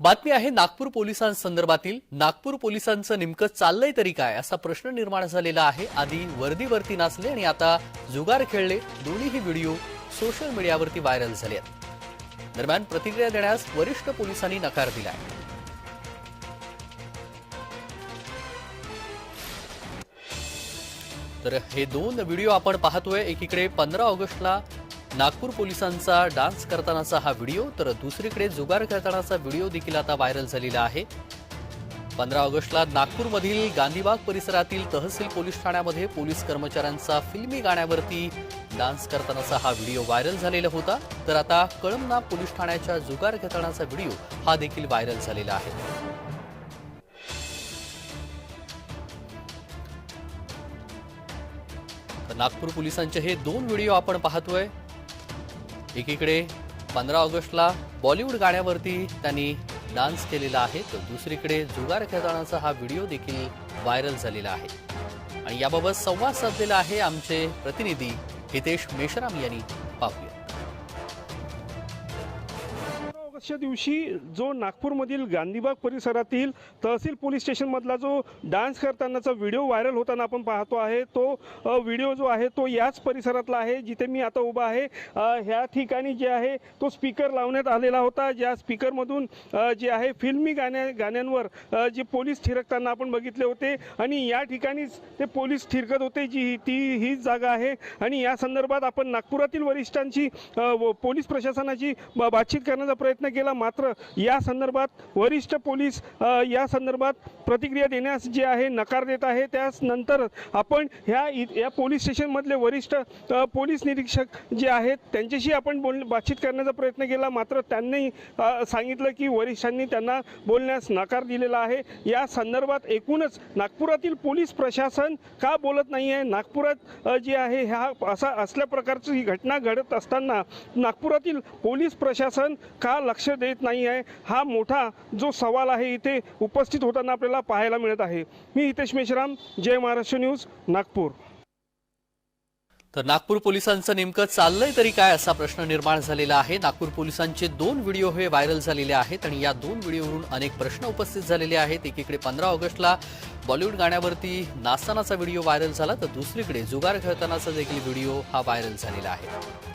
बातमी आहे नागपूर पोलिसांसंदर्भातील. नागपूर पोलिसांचं नेमकं चाललंय तरी काय असा प्रश्न निर्माण झालेला आहे. आधी वर्दीवरती नाचले आणि आता जुगार खेळले. दोन्हीही व्हिडिओ सोशल मीडियावरती व्हायरल झाले आहेत. दरम्यान प्रतिक्रिया देण्यास वरिष्ठ पोलिसांनी नकार दिलाय. तर हे दोन व्हिडिओ आपण पाहतोय. एकीकडे पंधरा ऑगस्टला नागपूर पोलिसांचा डान्स करतानाचा हा व्हिडिओ तर दुसरीकडे जुगार करतानाचा व्हिडिओ देखील आता व्हायरल झालेला आहे. पंधरा ऑगस्टला नागपूरमधील गांधीबाग परिसरातील तहसील पोलीस ठाण्यामध्ये पोलीस कर्मचाऱ्यांचा फिल्मी गाण्यावरती डान्स करतानाचा हा व्हिडिओ व्हायरल झालेला होता. तर आता कळमना पोलीस ठाण्याच्या जुगार घेतानाचा व्हिडिओ हा देखील व्हायरल झालेला आहे. तर नागपूर पोलिसांचे हे दोन व्हिडिओ आपण पाहतोय. एकीकडे पंधरा ऑगस्टला बॉलिवूड गाण्यावरती त्यांनी डान्स केलेला आहे तर दुसरीकडे जुगार खेळतानाचा हा व्हिडिओ देखील व्हायरल झालेला आहे. आणि याबाबत संवाद साधलेला आहे आमचे प्रतिनिधी हितेश मेश्राम यांनी. पाहूया. ऑगस्टच्या दिवशी जो नागपूरमधील गांधीबाग परिसरातील तहसील पोलीस स्टेशनमधला जो डान्स करतानाचा व्हिडिओ व्हायरल होताना आपण पाहतो आहे तो व्हिडिओ जो आहे तो याच परिसरातला आहे जिथे मी आता उभा आहे. ह्या ठिकाणी जे आहे तो स्पीकर लावण्यात आलेला होता. ज्या स्पीकरमधून जे आहे फिल्मी गाण्या गाण्यांवर जे पोलीस थिरकताना आपण बघितले होते आणि या ठिकाणीच ते पोलीस थिरकत होते जी ती हीच जागा आहे. आणि या संदर्भात आपण नागपुरातील वरिष्ठांची पोलीस प्रशासनाची बातचीत करण्याचा प्रयत्न केला. मात्र या संदर्भात वरिष्ठ पोलीस या संदर्भात प्रतिक्रिया देण्यास जे आहे नकार देत आहे त्याच नंतर आपण ह्या या पोलीस स्टेशनमधले वरिष्ठ पोलीस निरीक्षक जे आहेत त्यांच्याशी आपण बोल बातचीत करण्याचा प्रयत्न केला. मात्र त्यांनी सांगितलं की वरिष्ठांनी त्यांना बोलण्यास नकार दिलेला आहे. या संदर्भात एकूणच नागपुरातील पोलीस प्रशासन का बोलत नाही आहे नागपुरात जे आहे ह्या असा असल्या प्रकारची ही घटना घडत असताना नागपुरातील पोलीस प्रशासन का लक्ष देत नाही आहे. हा मोठा जो सवाल आहे इथे उपस्थित होताना आपल्याला पाहायला मिळत आहे. मी हितेश मेश्राम जय महाराष्ट्र न्यूज नागपूर. तर नागपूर पोलिसांचं नेमकं चाललंय तरी काय असा प्रश्न निर्माण झालेला आहे. नागपूर पोलिसांचे दोन व्हिडिओ हे व्हायरल झालेले आहेत आणि या दोन व्हिडिओवरून अनेक प्रश्न उपस्थित झालेले आहेत. एकीकडे पंधरा ऑगस्टला बॉलिवूड गाण्यावरती नाचतानाचा व्हिडिओ व्हायरल झाला तर दुसरीकडे जुगार खेळतानाचा देखील व्हिडिओ हा व्हायरल झालेला आहे.